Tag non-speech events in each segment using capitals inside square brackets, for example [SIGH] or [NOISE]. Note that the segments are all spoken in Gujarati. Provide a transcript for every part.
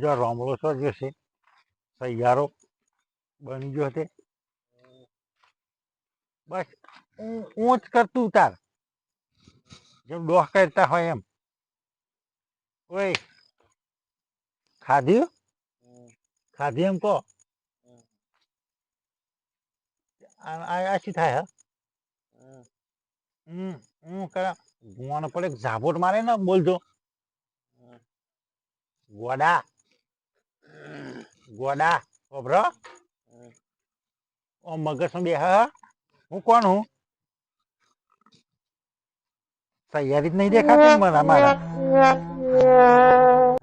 જો રોમડો છો જે છે સૈયારો બની ગયો છે. બસ ઊંચ કરતું તાર. જેમ ડોહ કરતા હોય એમ. ઓય ખાધ્યું? ખાધી એમ કહો. આ આ- આ શી થાય હા? હમ હું કરા ગુવાનો પડે ઝાપોટ મારે ને બોલજો. ગોડા ગોડા ખબરો ઓ મગજમાં બે હા? કોણ હું? તૈયારી જ નહીં દેખાતી મને અમારા.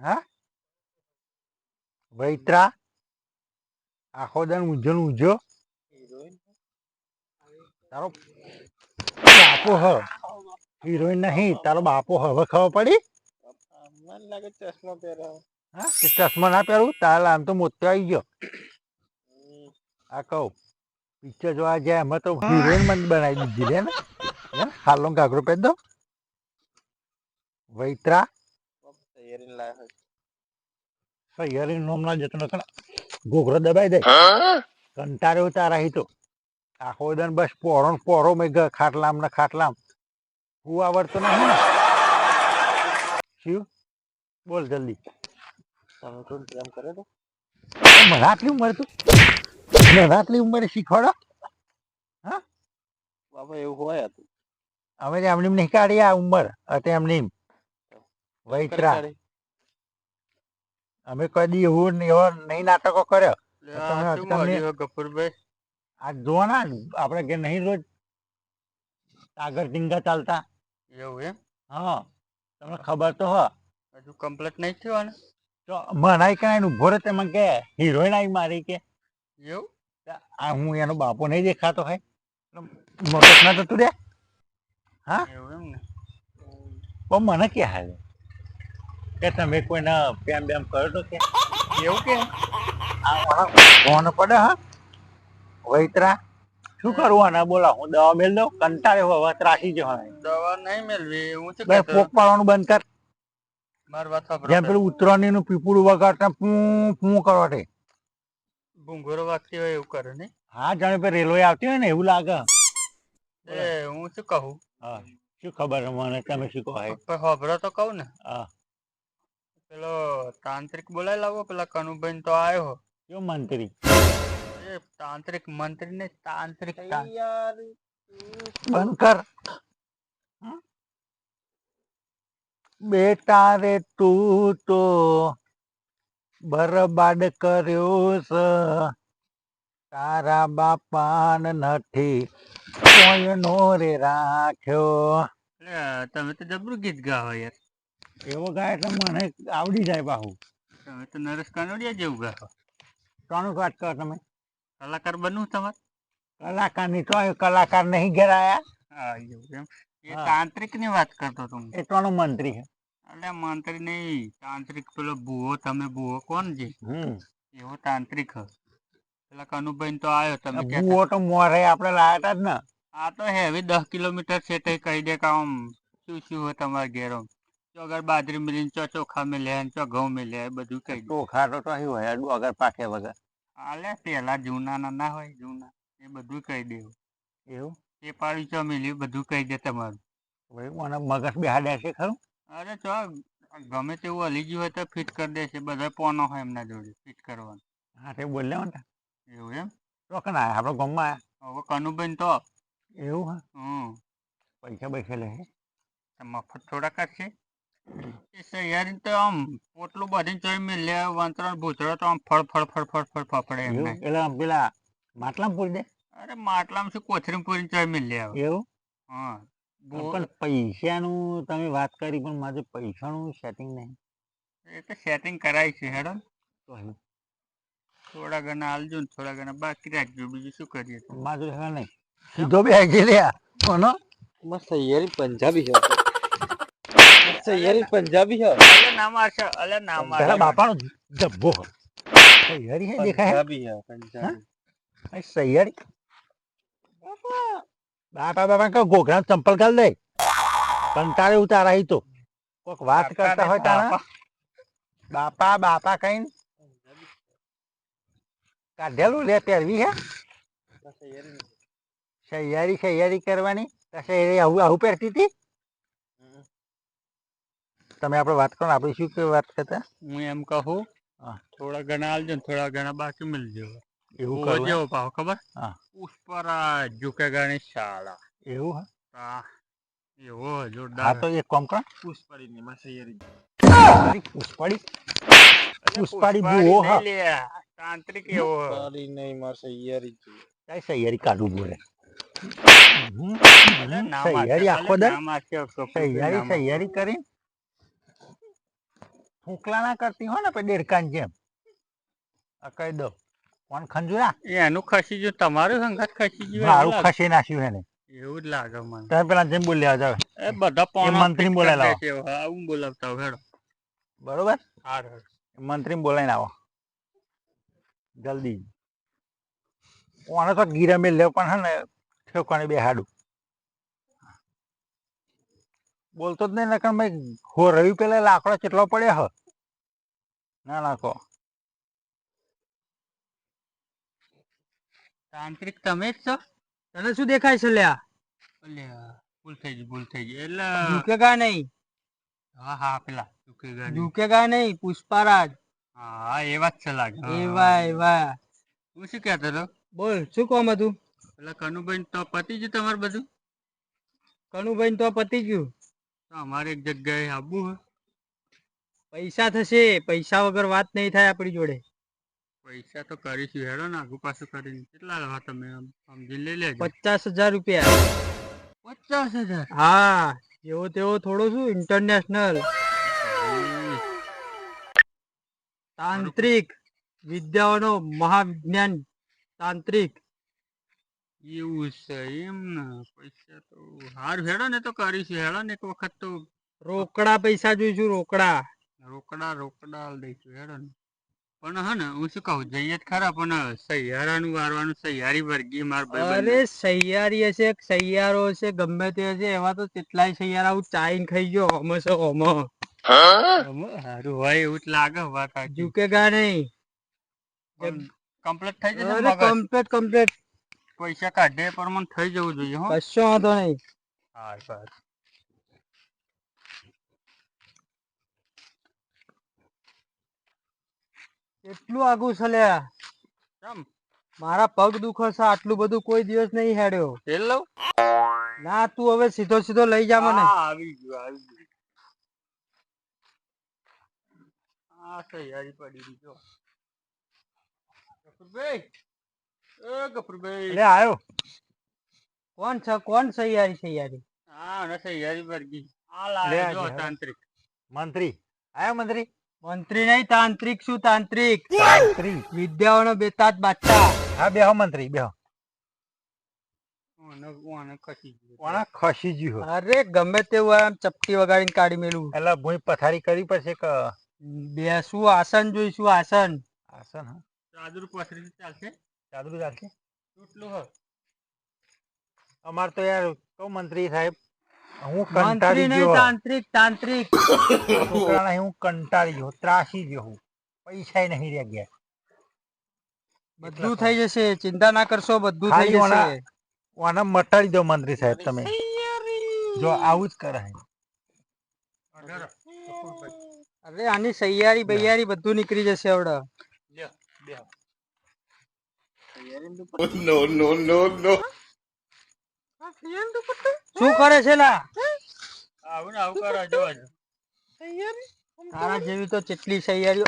હા? વૈત્રા આખો દન ઊંઝો ઊંઝો. તારો બાપો હ. હિરોઈન નહીં તારો બાપો હવે ખબર પડી? મને લાગે ચશ્મા પહેરાવો. હા ચશ્મા ના પહેરું તારા આમ તો મોતો આવી ગયો. આ કહું પિક્ચર જોવા જાય એમાં તો હિરોઈન મને બનાવી દીધી લે ને. હાલો ઘાઘરો પહેર દો વૈત્રા. તૈયારી નોમના સૈયારી જતો નથી ઘોઘરો દબાઈ દે. કંટાળ્યો તારા હી તો આખો દન બસ પોરો ને પોરો મેં ગ- ખાટલામ ને ખાટલામ હું આવડતો નહીં ને. શિવ બોલ જલ્દી. તમે કોણ પ્રેમ કરે તો મને આટલી ઉંમર તું મને આટલી ઉંમરે શીખવાડો. બાબા એવું હોય હતું અમે તો એમની નહીં કાઢી આ ઉંમર. અતે એમની વૈત્રા. અમે કદી એવું એવો નહીં નાટકો કર્યો. ગફુરભાઈ? આ જો ના આપણે કે નહીં રોજ આગળ ટીંગા ચાલતા. એવું એમ? હા. તમને ખબર તો હ. હજુ કમ્પ્લીટ નહીં થયો ને તો કઈ ઊભો રહે તેમાં કે હિરોઈન આવી મારી કે. એવું? આ હું એનો બાપો નહીં દેખાતો હોય. મગજ ના થતું રે? એવું એમ ને. પણ મને કે હાલે. કે તમે કોઈને પ્રેમ બેમ કરો તો કે. એવું કે? ફોન પડે હા. વૈત્રા શું કરવું આના બોલા? હું દવા મેળ દઉં? કંટાળે હવે ત્રાસી જ હોય દવા નહીં મેળવી હું પોક પાડવાનું બંધ કર. મારી જેમ પેલું ઉત્તરાયણનું પીપળું વગાડતા પૂ પૂ કરવા દે ભૂંગોરો વાગતી હોય એવું કરે ને? હા જાણે પે રેલવે આવતી હોય ને એવું લાગે. એ હું શું કહું? હા શું ખબર મને તમે શું કહો? પણ હોભરો તો કહું ને. હા. પેલો તાંત્રિક બોલાય લાવો પેલા કનુભાઈ તો આવ્યો કયો મંત્રી? એ તાંત્રિક મંત્રી ને તાંત્રિક બંધ કર હમ? બેટા રે તું તો બરબાદ કર્યો છે. તારા બાપાન નથી કોઈનો રે રાખ્યો. તમે તો જબરું ગીત ગાવ યાર. એવો ગાય એટલે મને આવડી જાય બાહુ તમે તો નરેશ કાનોડિયા જેવું ગાવો. કોનું વાત કરો તમે? કલાકાર બનવું તમારે? કલાકારની તો કલાકાર નહીં ઘેરાયા હા એવું એમ. એ તાંત્રિકની વાત કરતો તું એ મંત્રી છે. એટલે મંત્રી નહીં તાંત્રિક પેલો ભૂવો તમે ભૂવો કોણ છે? એવો તાંત્રિક. પેલા કનુભાઈ તો આવ્યો તમે ભૂવો તો મોરે આપણે લાયા હતા જ ને. આ તો હેવી દસ કિલોમીટર છે તે કહી દે કે આમ શું શું હોય તમારા ઘેરો. ચો અગર બાજરી મિલીને ચો ચોખા મિલે ચો ઘઉં મિલે બધું કહી દે. ચોખા તો તો અહીં હોય અગર પાકે વગર. આલે પેલા જૂના ના ના હોય જૂના એ બધું કહી દેવું. એવું? એ પાડી ચો મિલ્યું બધું કહી દે તમારું. ભાઈ મને મગજ બેહાડ્યા છે ખરું? અરે ચો ગમે તેવું હલી ગયું હોય તો ફિટ કરી દેશે બધા પોનો હોય એમના જોડે ફિટ કરવાનું. હા તે બોલ્યા ને એવું એમ? કે ના આપણે ગામમાં હવે કનુબેન તો એવું હા? હમ. પૈસા પૈસા લે છે. મફત થોડાક જ છે એ સહિયારી તો આમ પોટલું બધીને ચોઈ લે વંતરણ ભૂતરો તો આમ ફળ ફળ ફળ ફળ ફળ ફફડે એટલે પેલા માટલા પૂરી દે? અરે માટલામાં શું કોથળી પૂરી ચોઈ મિલે આવે એવું? હા. પણ પૈસાનું તમે વાત કરી પણ મારે પૈસાનું સેટિંગ નહીં. એ તો સેટિંગ કરાય છે હેડો. થોડા ઘણા આલજો ને થોડા ઘણા બાકી રાખજો બીજું શું કરીએ મારું હે નહીં. સીધો બે આવી લે કોનો? મસ્ત સૈયારી પંજાબી છે. સૈયારી પંજાબી છે. અલે ના મારશે અલે ના પેલા મારશે. બાપાનો જબ્બો. સૈયારી હે દેખાય પંજાબી છે પંજાબી. સૈયારી બાપા બાપા કહો ઘોઘરા ચંપલ ગાલ દે કંટાળે ઉતારા ઈ તો. કોક વાત કરતા હોય તારા? બાપા. બાપા કઈ કાઢેલું લે પહેરવી હે. સૈયારી સૈયારી કરવાની? સૈયારી આવું આવું પહેરતી હતી? તમે આપણે વાત કરો આપણે શું વાત કરતા? હું એમ કહું થોડા ઘણા આલજો ને થોડા ઘણા બાકી મળજો એવું કરવું જેવો ભાવ ખબર? હા. પુષ્પરાજ ઝુકેગાની શાળા. એવું હા? એવો હા જોરદાર તો એક કોમ કરો. પુષ્પાડી ની એમાં સહિયારી પુષ્પાડી બુઓ હા. તાંત્રિક એવો. પુષ્પાડી નહીં સહિયારી કઈ સૈયારી કાઢું બોલે સૈયારી આખો દર સૈયારી સૈયારી કરી ફૂંકલા ના કરતી હો ને પછી દેડકાની જેમ. આ કહી દો કોણ ખંજુરા? એનું ખસી ગયું તમારું સંઘાત ખસી ગયું મારું ખસી નાખ્યું એને એવું જ લાગે મને. તમે પેલા જેમ બોલ્યા જાવ એ બધા પણ મંત્રી બોલાય હા, હું બોલાવતા હેડો. બરોબર? હાર. મંત્રી બોલાઈને આવો. જલ્દી. ઓને તો ગીરમે લેવ પણ હે ને ઠેકાણે બે હાડું બોલતો જ નહીં નકર મેં હો રહ્યું પેલા લાકડો કેટલો પડ્યો હ. ના નાખો તાંત્રિક તમે જ છો? તને શું દેખાય છે લ્યા? અલ્યા, ભૂલ થઈ ગઈ ભૂલ થઈ ગઈ. એટલે ઝુકેગા નહીં. હા હા પેલા ઝુકેગા નહીં. ઝુકેગા નહીં પુષ્પારાજ. હા એવા જ છે લાગે. એવા એવા હું. શું કહેતો હતો? બોલ શું કોમ હતું એટલે કનુભાઈ તો પતી ગયું તમારું બધું? કનુભાઈ તો પતી ગયું. તો અમારે એક જગ્યાએ આવવું હે. પૈસા થશે પૈસા વગર વાત નહીં થાય આપણી જોડે. પૈસા તો કરીશું હેડો ને આગુ પાછું કરીને. કેટલા લેવા તમે સમજી લઈ લેજો. પચાસ હજાર રૂપિયા. પચાસ હજાર? હા જેવો તેવો થોડો શું ઇન્ટરનેશનલ તાંત્રિક વિદ્યાઓનો મહાવિજ્ઞાન તાંત્રિક. એવું છે એમ ને પૈસા તો હારું હેડો ને તો કરીશું હેડો ને એક વખત તો. રોકડા પૈસા જોઈશું રોકડા. રોકડા રોકડા દઈશું હેડો ને. પણ હા ને હું શું કહું જઈએ જ ખરા પણ સહિયારાનું વારવાનું સહિયારી વર્ગી માર ભાઈ અરે સૈયારી હશે સૈયારો હશે ગમે તે હશે એવા તો કેટલાય સૈયારા હું ચાઈન ખાઈ ગયો હોમ છે હોમ. સારું હોય એવું જ લાગે વાત સાચી ઝુકેગા નહીં. કમ્પ્લીટ થઈ જશે અરે કમ્પ્લેટ કમ્પ્લેટ પૈસા કાઢે પણ મને થઈ જવું જોઈએ હો. કશો વાંધો નહીં. હા બસ એટલું આગું છે કેમ? મારા પગ દુખે છે આટલું બધું કોઈ દિવસ નહીં હેડ્યો. તેલ લઉં ના તું હવે સીધો સીધો લઈ જા મને. આવી ગયો આવી ગયો. આ તૈયારી પડી ગઈ જો. ગફુરભાઈ એ ગફુરભાઈ. લે આવ્યો કોણ છે કોણ સૈયારી સૈયારી હા અને તૈયારી વર્ગી. આ લે જો તાંત્રિક. મંત્રી. આયો મંત્રી. મંત્રી નહીં તાંત્રિક શું તાંત્રિક? તાંત્રિક. વિદ્યાઓનો બેતાજ બાદશાહ. હા બેહો મંત્રી બેહો. ખસી ગયું ખસી ગયું અરે ગમે તેવું આમ ચપટી વગાડીને કાઢી મેલું. એટલે ભૂઈ પથારી કરી પડશે કે? આસન જોઈશું આસન. આસન હા. ચાદર પથરી ચાલશે? ચાદરું ચાલશે? કેટલું હ અમાર તો યાર કઉ મંત્રી સાહેબ હું કંટાળી ગયો. તાંત્રિક તાંત્રિક. [COUGHS] છોકરાને હું કંટાળી ગયો ત્રાસી ગયો હું. પૈસા નહીં રહ્યા ગયા બધું થઈ જશે ચિંતા ના કરશો બધું થઈ જશે. આને મટાડી દો મંત્રી સાહેબ તમે. જો આવું જ કરે અરે આની સૈયારી બૈયારી બધું નીકળી જશે હવે લ્યો, બેહો. શું કરે છે લા? આવું ને આવું કરો જો. તારા જેવી તો કેટલી સૈયારીઓ.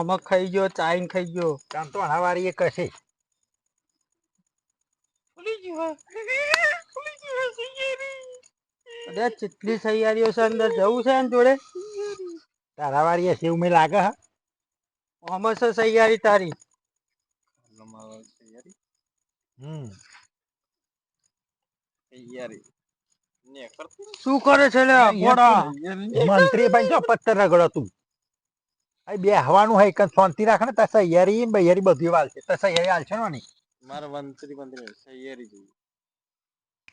અમક ખાઈ ગયો ચાઈન ખાઈ ગયો. કામ તો હવારી એક હશે અરે કેટલી સૈયારીઓ છે અંદર? જવું છે ને જોડે? તારા વાળી હશે એવું મેં લાગે હા. અમસ સૈયારી તારી. હમ. શું કરે છે લે અહીંયા મંત્રી ભાઈ જો પથ્થર રગડો તું. અહીં બે હવાનું હોય કે શાંતિ રાખ ને તસ યારી ને બૈયારી બધી વાલ છે. તસ યારી હાલ છે ને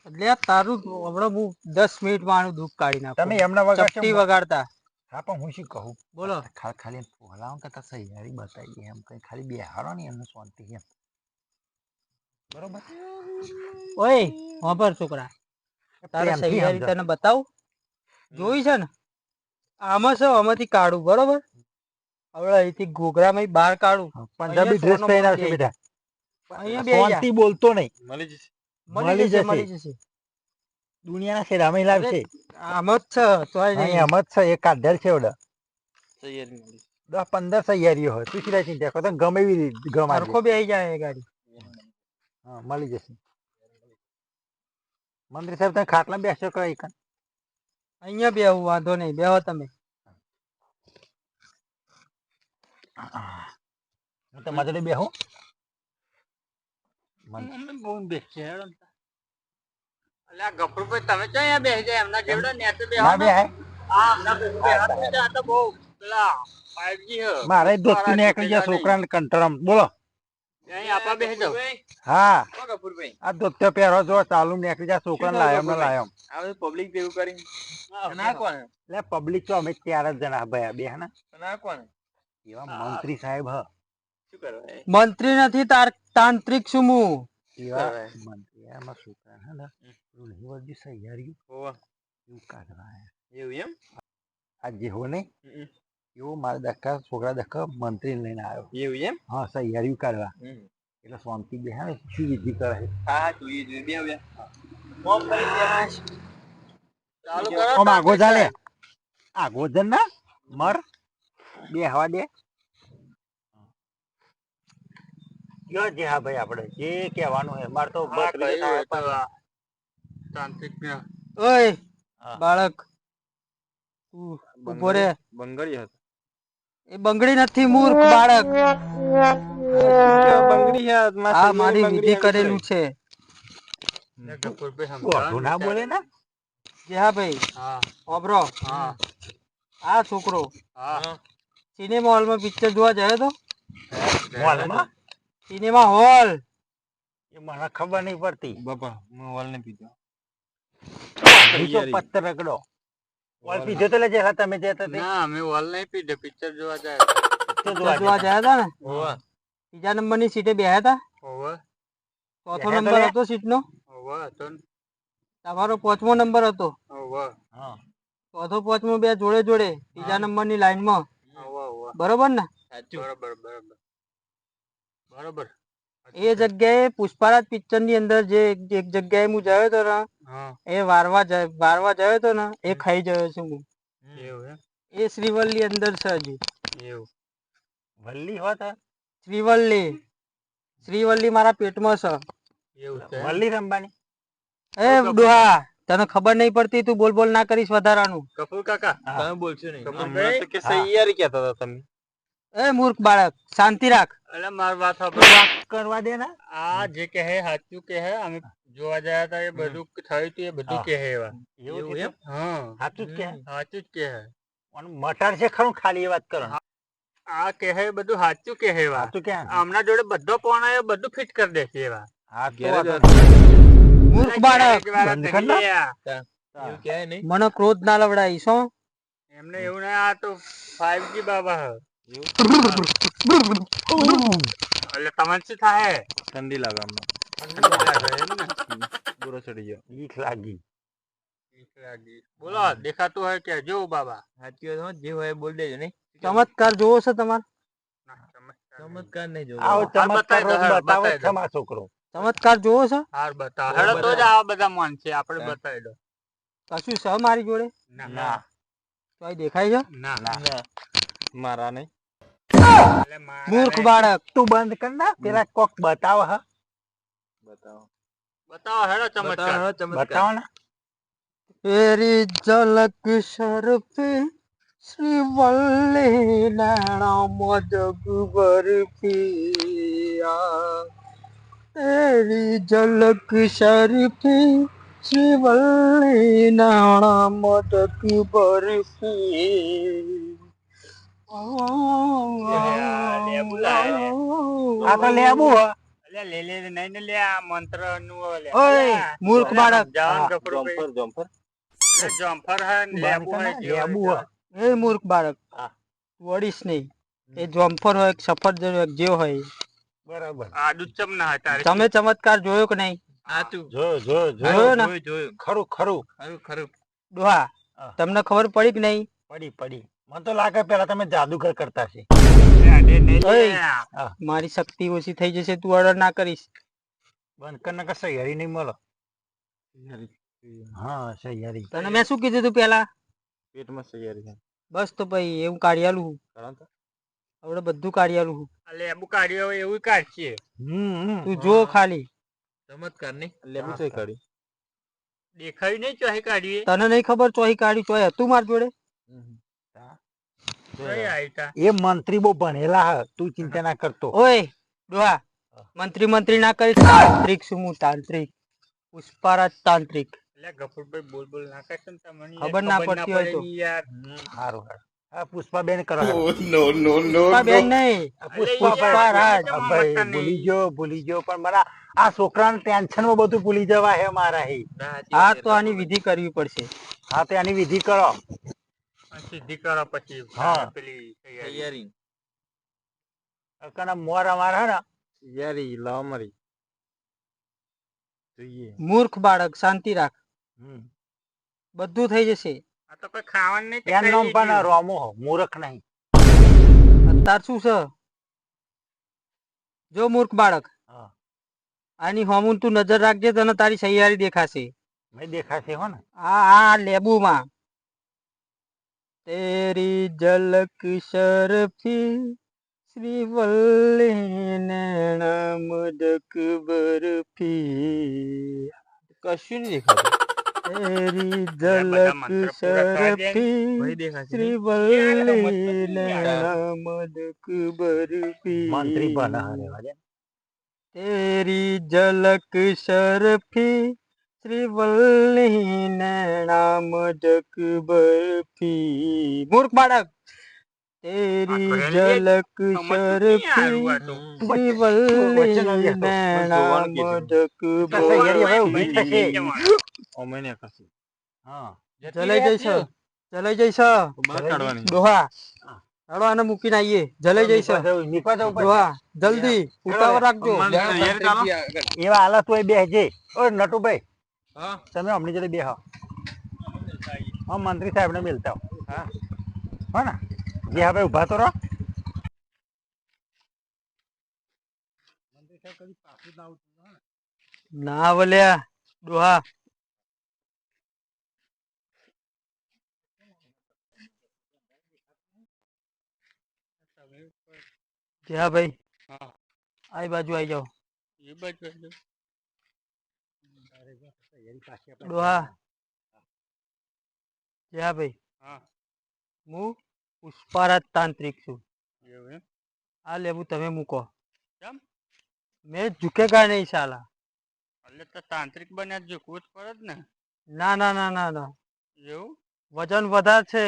એટલે તારું હમણાં હું દસ મિનિટમાં આનું દુઃખ કાઢી તમે એમના વગાડતી વગાડતા? હા પણ હું શું કહું? બોલો. ખાલી ખાલી ફોલાવ કરતા સહિયારી બતાવી એમ કઈ ખાલી બેહારો ને એમને શાંતિ એમ. બરોબર? ઓય હોભર છોકરા. તારે સમજાવ. તને બતાવું? જોઈ છે ને? આમાં છે આમાંથી કાઢું બરોબર? હવે અહીંથી ઘોઘરામાં બહાર કાઢું. પંજાબી અહીંયા ડ્રેસ પહેરી આવશે બેટા. અહીંયા બેહી જા. શાંતિ બોલતો નહીં. મળી જશે. મળી જશે. મળી જશે. દુનિયાના છેડામાં લાવશે આમાં જ છે તોય અહીં નહીં. એમ જ છે એક કાઢેલ છે ઓડા દસ પંદર સૈયારીઓ હોય. તું શીલા ચિંતા કરતો ગમે એવી રીત ગમ બે આવી જાય એ ગાડી. હા મળી જશે. મંત્રી સાહેબ તમે ખાટલા બેસો કઈ એક અહીંયા બેહું વાંધો નહીં બેહો તમે. હું તમારી જોડે બેહું? મન- બહુ બેસે ને. અલ્યા ગફરુભાઈ તમે ક્યાં અહીંયા બેસી જાય? એમના જેવડા નેટ બેહો ના ને. બેહાય. હા એમના બેહો તો બહુ પેલા 5G મારે દોસ્તી ને નીકળી ગયા જીતેલા છોકરાને કંટરમ બોલો. હા. આ દોસ્તો પહેરો જો ચાલુ નીકળી જાય છોકરાને લાયો ને લાયો. પબ્લિક ભેગું કરી અને કોણ? એટલે પબ્લિક તો અમે ચાર જ જણા ભાઈ બે હે ને? કોણ? એવા મંત્રી સાહેબ હ. શું કરવા મંત્રી નથી તાર તાંત્રિક છું હું. એવા? મંત્રી એમાં છોકરા હે ને? પેલું નહીં સહિયારી હોવા. એવું કાઢવા એવું એમ? આ જે હો નહીં. એવો મારા દક્કા છોકરા દક્કા મંત્રી લઈને આવ્યો એવું એમ હા સહિયારી કાઢવા એટલે શાંતિ બે હા શું વિધિ કરે હા જોઈએ જોઈએ બે બે મોમ કરી દે ચાલુ કરો આમ આગો ચાલે આગો જન ના મર બે હવા દે કયો જે હા ભાઈ આપણે જે કહેવાનું હે માર તો તાંત્રિક ઓય બાળક ઊભો રે બંગડી હતો એ બંગડી નથી મૂર્ખ બાળક. બંગડી આ મારી વિધિ કરેલું છે. ને બોલે ના? જે હા ભાઈ. ઓબરો આ છોકરો. સિનેમા સિનેમા હોલમાં પિક્ચર જોવા જાય તો? Cinema hall. એ મને ખબર નહીં પડતી. બાપા હું હોલ ને પીધો. બીજો પત્તર રગડો ઓલ પીધો તો લેજે હતા મે જતા તે. ના અમે હોલ નહીં પીધે પિક્ચર જોવા જાય. તો પિક્ચર જોવા જોવા જાય. હતા ને? હોવા. નંબરની સીટે બેહ્યા હતા? ઓવર ચોથો નંબર. હતો સીટ નો હતો ને. તમારો પાંચમો નંબર હતો. ઓવર હા. ચોથો પાંચમો બે જોડે જોડે બીજા નંબરની ઓવરમાં બરોબર ને? સાચું. બરોબર બરોબર. બરોબર. એ જગ્યાએ પુષ્પારાજ પિક્ચરની અંદર જે એક જગ્યાએ હું જયો હતો ને એ વારવા વારવા જયો હતો ને એ ખાઈ જયો છું હું. એ શ્રીવલ્લી અંદર છે હજી. એવું. વલ્લી હોત શ્રીવલ્લી. શ્રીવલ્લી મારા પેટમાં છે. એવું છે વલ્લી રંબાની એ ડોહા તને ખબર નહીં પડતી તું બોલ બોલ ના કરીશ વધારાનું. કપૂર કાકા. તમે બોલશો નહીં. કે. સૈયારી કહેતા હતા તમે. એ મૂર્ખ બાળક શાંતિ રાખ. એટલે મારી વાત સાંભળો. વાત કરવા દે ને. આ જે કહે સાચું કહે અમે જોવા ગયા હતા એ બધું થયું હતું એ બધું હા. કહે એવા. એવું એમ? હા. સાચું જ કે સાચું જ કહે. પણ મટર છે ખરું ખાલી એ વાત કરો આ કહે બધું સાચું કહે એવા. સાચું ક્યાં હમણાં જોડે બધો પોણા એ બધું ફિટ કરી દેશે એવા. હા મૂર્ખ બાળક. એવું નહીં. મને ક્રોધ ના લવડાય શું એમને એવું ના આ તો 5G બાબા હે એટલે તમને શું થાય ઠંડી લાગે અમને ઠંડી લાગે એમ ને? દૂરો ચડી ગયો બીક લાગી બીક લાગી. બોલો દેખાતું હોય કે જો બાબા સાચી વાત હો, જે હોય એ બોલ દેજો નહીં ચમત્કાર જોવો છે તમારે ના, ચમત્કાર નહીં. ચમત્કાર નહીં જોવો આવો હાલ ચમત્કાર બતાવી દો, રોજ હાલ બતાવો બતાવી જ દો. છે મારો છોકરો ચમત્કાર જોવો છે હાર બતાવો બહુ હેડો તો જ બધા. આવા બધા મન છે આપણે હા. બતાવી દો કશું છે મારી જોડે ના ના તો દેખાય છે ના ના મારા નહીં એટલે મારા મૂર્ખ બાળક તું બંધ કર ના પેલા કોક બતાવ હા. બતાવ. બતાવ હેડો ચમત્કાર. બતાવ ના. એરી ઝલક સર પે શ્રી વલ્લી નાણા મદ ગુબર એરી ઝલક સર પે શ્રી વલ્લી નાણા મદ ગુબર પિયા. લેબુ હોય સફરજન હોય હોય. બરાબર. તમે ચમત્કાર જોયો કે નહીં? હા તું. ખરું ખરું. ખરું ડોહા તમને ખબર પડી કે નહીં? પડી પડી. મને તો લાગે પેલા તમે જાદુગર કરતા છે મારી શક્તિ ઓછી થઈ જશે તું ઓર્ડર ના કરીશ. બંધ કર નાખે સહિયારી નહીં મળો. હા સહિયારી તને મેં શું કીધું તું પેલા? પેટમાં સૈયારી બસ તો ભાઈ એવું કાઢ્યાલું તો. હવે બધું કાઢ્યાલું લેબુ કાઢ્યો હોય એવું કાઢશે હમ હમ. તું જો ખાલી. ચમત્કાર નહીં. લેબુ ચોય કાઢી. દેખાયું નહીં ચોહી કાઢીએ. તને નહીં ખબર ચોહી કાઢી ચોય હતું માર જોડે? ચોહી તા એ મંત્રી બહુ ભણેલા હ તું ચિંતા ના કરતો. ઓય ડોહા મંત્રી મંત્રી ના કરી તાંત્રિક શું હું તાંત્રિક? પુષ્પારાજ તાંત્રિક. એટલે ગફુરભાઈ બોલ બોલ ના કરશે ને તમને ખબર ના પડતી હોય તો. યાર. સારું હા પુષ્પાબેન કરો. નો નહીં નો પુષ્પા પુષ્પાભાઈ ભાઈ. આ ભાઈ ભૂલી ગયો ભૂલી ગયો પણ મારા આ છોકરાને ટેન્શનમાં બધું ભૂલી જવા હે મારા હે. હા તો આની વિધિ કરવી પડશે. હા તો આની વિધિ કરો. સીધી કરો પછી હા. પેલી તૈયારી. તૈયારી. અકાના મોર હે ને તૈયારી જોઈએ. મૂર્ખ બાળક શાંતિ રાખ. બધું થઈ જશે. આ તો કોઈ ખાવાનું નહીં એનું પણ રોમો અત્યાર શું છે? જો મૂર્ખ બાળક હા. આની હોમુન તું નજર રાખજે તને તારી સહિયારી દેખાશે. મેં દેખાશે હો ને. આ આ લેબુમાં. તેરી ઝલક શરફી શ્રીવલ્લી નેણ મુદક બરફી કશું નહીં દેખાતું તેરી ઝલક. શરફી શ્રી વલ્લી નહીં. મુદક બરફી મંત્રી બને હે શ્રી વલ્લી નામ બરફી મૂર્ખ બાળક તેરી જલક શરફી શ્રી વલ્લી નામ બરફી હા. ચલે જઈશ ચલે જઈશ દોહા. ચાલો આને મૂકીને આવીએ. જલે જઈશ. દોહા જલ્દી. ઉતાવળ રાખજો. એવા હાલત હોય બેસજે ઓ નટુભાઈ. તમે અમની જોડે બે હા મંત્રી સાહેબ ને મિલતા હો હા. હો ને? જે હવે ઊભા તો રહો. ના બોલ્યા ડોહા જ્યાં ભાઈ હા. આ બાજુ આવી જાઓ. એ બાજુ આવી જાઓ. તૈયારી પાછી આપણે ડોહા. જ્યાં ભાઈ. હા. હું પુષ્પારાજ તાંત્રિક છું. એવું આ લેવું તમે મૂકો. કેમ? મેં ઝુકેગા નહીં સાલા એટલે તો તાંત્રિક બન્યા ઝૂકવું જ પડે જ ને. ના ના ના ના ના. એવું? વજન વધારે છે.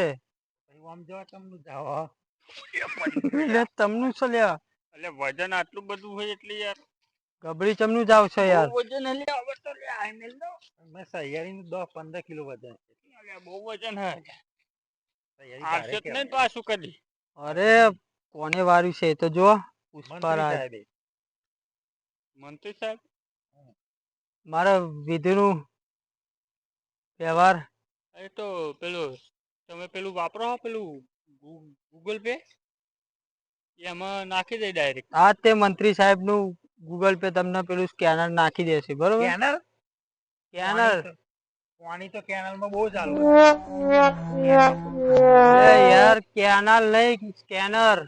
આમ જવા તમનું જાઓ એટલે [LAUGHS] તમનું છે લ્યા? એટલે વજન આટલું બધું હોય એટલે યાર. ગબડી ચમનું જાવ છો યાર. વજન લે લ્યા, તો લે આ મેલ દો. મેં સહિયારીનું દસ પંદર કિલો વજન. છે. બહુ વજન હે. આવશે નહીં કહેવાય. પાછું કરી? અરે કોને વાર્યું છે તો જો મંત્રી પુષ્પારાજ મંત્રી સાહેબ? મારા વિધિનું વ્યવહાર. એ તો પેલું તમે પેલું વાપરો પેલું ગૂગલ પે? એમાં નાખી દે ડાયરેક્ટ આ તે મંત્રી સાહેબનું ગૂગલ પે તમને પેલું સ્કેનર નાખી દેશે બરોબર? સ્કેનર સ્કેનર પાણી તો કેનલમાં બહુ ચાલુ યાર કેનલ નહીં સ્કેનર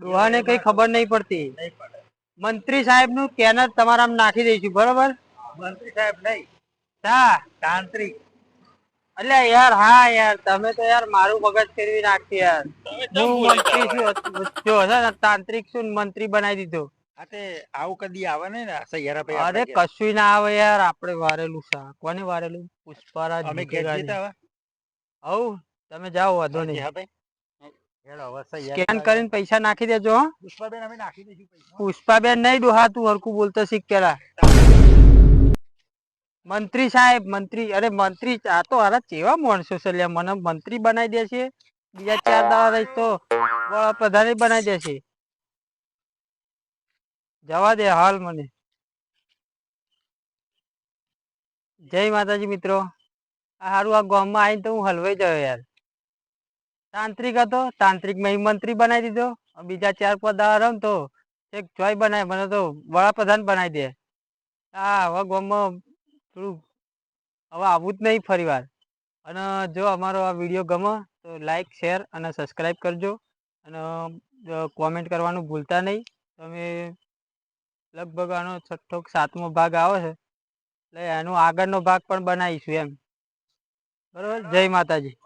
ડોહાને કઈ ખબર નહીં પડતી. મંત્રી સાહેબનું સ્કેનર તમારા નાખી દઈશું બરોબર? મંત્રી સાહેબ નહીં. હા. તાંત્રિક. એટલે યાર હા યાર તમે તો યાર મારું મગજ ફેરવી નાખતી યાર. હું મંત્રી છું જો તાંત્રિક છું મંત્રી બનાવી દીધો. આવું કદી આવે ને ને સૈયારા ભાઈ અરે કશું ના આવે યાર આપણે વારેલું છે કોને વારેલું? પુષ્પારાજ અમે ઘેર જતા હવે તમે જાઓ વાંધો હા, ભાઈ. સ્કેન કરીને પૈસા નાખી દેજો પુષ્પાબેન અમે નાખી દઈશું પૈસા. પુષ્પાબેન નહીં ડોહા તું હરખું બોલતો શીખ પેલા. મંત્રી સાહેબ મંત્રી અરે મંત્રી આ તો અરે કેવા માણસો છે લ્યા. મને મંત્રી બનાવી દેશે છે. બીજા ચાર દાડા રહીશ તો વડાપ્રધાન બનાવી દે છે. જવા દે હાલ મને. જય માતાજી મિત્રો. આ સારું આ ગામમાં આવીને તો હું હલવાઈ ગયો યાર. તાંત્રિક હતો તાંત્રિક મેં મંત્રી બનાવી દીધો. બીજા ચાર પદા રમતો એક ચોય બનાવી મને તો વડાપ્રધાન બનાવી દે. હા હવે ગામમાં થોડું હવે આવું જ નહીં ફરી વાર. અને જો અમારો આ વીડિયો ગમે તો લાઈક શેર અને સબસ્ક્રાઈબ કરજો. અને કોમેન્ટ કરવાનું ભૂલતા નહીં. તમે લગભગ આનો છઠ્ઠો સાતમો ભાગ આવે છે. એટલે એનો આગળનો ભાગ પણ બનાવીશું એમ. બરોબર? જય માતાજી.